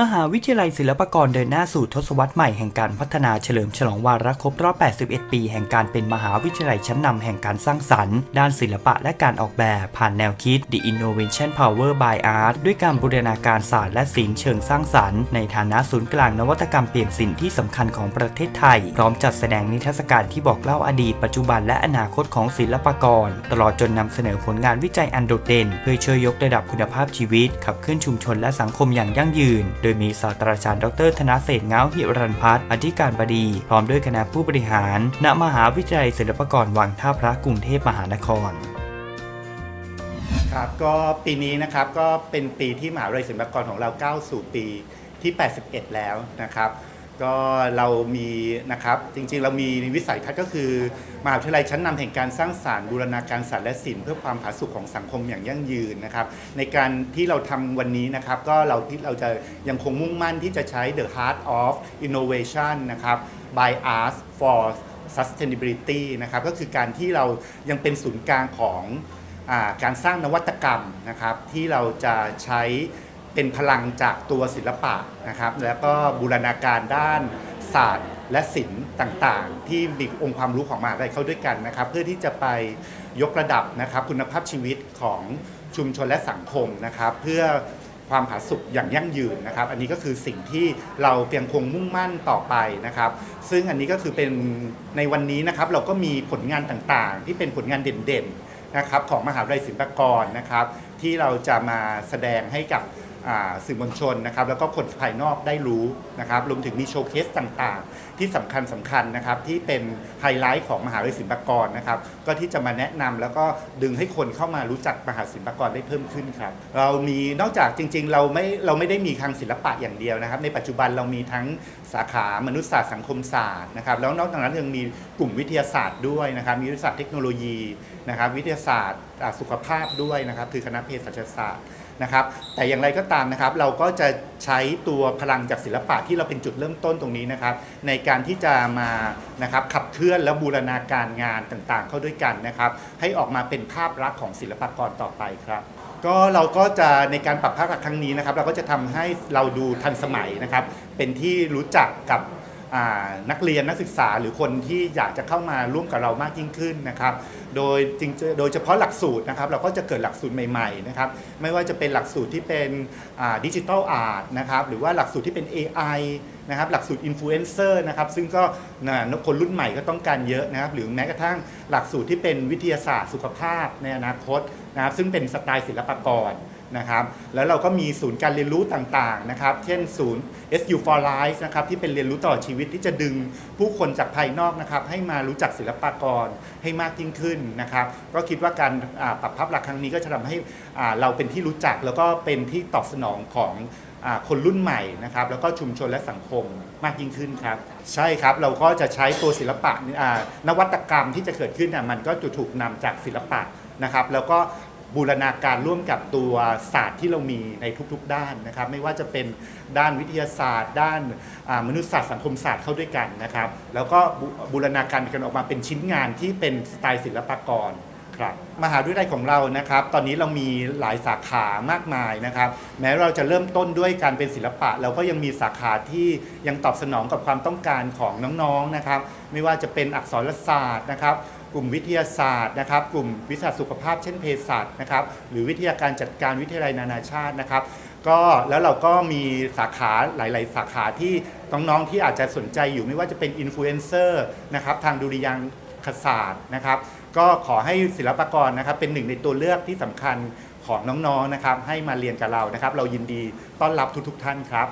มหาวิทยาลัยศิลปากรเดินหน้าสู่ทศวรรษใหม่แห่งการพัฒนาเฉลิมฉลองวาระครบรอบ 81 ปี แห่งการเป็นมหาวิทยาลัยชั้นนำแห่งการสร้างสรรค์ ด้านศิลปะและการออกแบบผ่านแนวคิด The Innovation Power by Art ด้วยการบูรณาการศาสตร์และศิลป์เชิงสร้างสรรค์ในฐานะศูนย์กลางนวัตกรรมเปลี่ยนสินที่สำคัญของประเทศไทย พร้อมจัดแสดงนิทรรศการที่บอกเล่าอดีต ปัจจุบันและอนาคตของศิลปากร ตลอดจนนำเสนอผลงานวิจัยอันโดดเด่น เพื่อช่วยยกระดับคุณภาพชีวิตขับเคลื่อนชุมชนและสังคมอย่างยั่งยืนโดยมีศาสตราจารย์ดร ธนเศษเงาหิรันพัฒน์อธิการบดี พร้อมด้วยคณะผู้บริหาร ณ มหาวิทยาลัยศิลปากรวังท่าพระกรุงเทพมหานครครับก็ปีนี้นะครับก็เป็นปีที่มหาวิทยาลัยศิลปากรของเราก้าวสู่ปีที่ 81 แล้วนะครับ ก็เรามีนะครับจริงๆ เรามีวิสัยทัศน์ก็คือมหาวิทยาลัยชั้นนำแห่งการสร้างสารรค์บูรณาการศาสตร์และศิลป์เพื่อความผาสุกของสังคมอย่างยั่งยืนนะครับ ในการที่เราทำวันนี้นะครับ ก็เราที่เราจะยังคงมุ่งมั่นที่จะใช้ the heart of innovation นะครับ by art for sustainability นะครับก็คือการที่เรายังเป็นศูนย์กลางของอการสร้างนวัตกรรมนะครับที่เราจะใช้ เป็นพลังจากตัวศิลปะนะครับ แล้วก็บูรณาการด้านศาสตร์และศิลป์ต่างๆ ที่มีองค์ความรู้ของมหาวิทยาลัยเข้าด้วยกันนะครับ เพื่อที่จะไปยกระดับนะครับคุณภาพชีวิตของชุมชนและสังคมนะครับ เพื่อความผาสุกอย่างยั่งยืนนะครับ อันนี้ก็คือสิ่งที่เราเพียงคงมุ่งมั่นต่อไปนะครับ ซึ่งอันนี้ก็คือเป็นในวันนี้นะครับ เราก็มีผลงานต่างๆ ที่เป็นผลงานเด่นๆนะครับของมหาวิทยาลัยศิลปากรนะครับ ที่เราจะมาแสดงให้กับสื่อมวลชนนะครับแล้วก็คนภายนอกได้รู้นะครับรวมถึงมีโชว์เคสต่างๆ ที่สำคัญสำคัญนะครับที่เป็นไฮไลท์ของมหาวิทยาลัยศิลปากรนะครับก็ที่จะมาแนะนำแล้วก็ดึงให้คนเข้ามารู้จักมหาศิลปากรได้เพิ่มขึ้นครับเรามีนอกจากจริง ๆ เราไม่เราไม่ได้มีทางศิลปะอย่างเดียวนะครับ ในปัจจุบันเรามีทั้งสาขามนุษยศาสตร์สังคมศาสตร์นะครับแล้วนอกจากนั้นยังมีกลุ่มวิทยาศาสตร์ด้วยนะครับมีวิทยาศาสตร์เทคโนโลยีนะครับวิทยาศาสตร์สุขภาพด้วยนะครับคือคณะเภสัชศาสตร์นะครับแต่อย่างไรก็ตามนะครับเราก็จะใช้ตัวพลังจากศิลปะที่เราเป็นจุดเริ่มต้นตรงนี้นะครับในการที่จะมานะครับขับเคลื่อนและบูรณาการงานต่างๆ เข้าด้วยกันนะครับให้ออกมาเป็นภาพลักษณ์ของศิลปกรต่อไปครับก็เราก็จะในการปรับภาพลักษณ์ครั้งนี้นะครับเราก็จะทำให้เราดูทันสมัยนะครับเป็นที่รู้จักกับ นักเรียนนักศึกษาหรือคนที่อยากจะเข้ามาร่วมกับเรามากยิ่งขึ้นนะครับ โดยจริงโดยเฉพาะหลักสูตรนะครับ เราก็จะเกิดหลักสูตรใหม่ๆนะครับ ไม่ว่าจะเป็นหลักสูตรที่เป็นดิจิทัลอาร์ตนะครับหรือว่าหลักสูตรที่เป็น AI นะครับหลักสูตรอินฟลูเอนเซอร์นะครับซึ่งก็นคนรุ่นใหม่ก็ต้องการเยอะนะครับ หรือแม้กระทั่งหลักสูตรที่เป็นวิทยาศาสตร์สุขภาพในอนาคตนะครับซึ่งเป็นสไตล์ศิลปกร นะครับแล้วเราก็มีศูนย์การเรียนรู้ต่างๆนะครับเช่นศูนย์ SU for Life นะครับที่เป็นเรียนรู้ตลอดชีวิตที่จะดึงผู้คนจากภายนอกนะครับให้มารู้จักศิลปากรให้มากยิ่งขึ้นนะครับก็คิดว่าการปรับภาพลักษณ์ครั้งนี้ก็จะทำให้เราเป็นที่รู้จักแล้วก็เป็นที่ตอบสนองของคนรุ่นใหม่นะครับแล้วก็ชุมชนและสังคมมากยิ่งขึ้นครับ ใช่ครับเราก็จะใช้ตัวศิลปะนวัตกรรมที่จะเกิดขึ้นน่ะมันก็จะถูกนำจากศิลปะนะครับ แล้วก็ บูรณาการร่วมกับตัวศาสตร์ที่เรามีในทุกๆด้านนะครับ ไม่ว่าจะเป็นด้านวิทยาศาสตร์ ด้านมนุษยศาสตร์สังคมศาสตร์เข้าด้วยกันนะครับ แล้วก็บูรณาการกันออกมาเป็นชิ้นงานที่เป็นสไตล์ศิลปกร ครับมหาวิทยาลัยของเรานะครับ ตอนนี้เรามีหลายสาขามากมายนะครับ แม้เราจะเริ่มต้นด้วยการเป็นศิลปะ เราก็ยังมีสาขาที่ยังตอบสนองกับความต้องการของน้องๆนะครับ ไม่ว่าจะเป็นอักษรศาสตร์นะครับ กลุ่มวิทยาศาสตร์นะครับ กลุ่มวิชาสุขภาพเช่นเภสัชนะครับ หรือวิทยาการจัดการวิทยาลัยนานาชาตินะครับก็แล้วเราก็มีสาขาหลาย ๆ สาขาที่น้องๆที่อาจจะสนใจอยู่ไม่ว่าจะเป็นอินฟลูเอนเซอร์นะครับทางดุริยางคศาสตร์นะครับ ก็ขอให้ศิลปากรนะครับเป็นหนึ่งในตัวเลือกที่สำคัญของน้องๆนะครับให้มาเรียนกับเรานะครับ เรายินดีต้อนรับทุกๆท่านครับ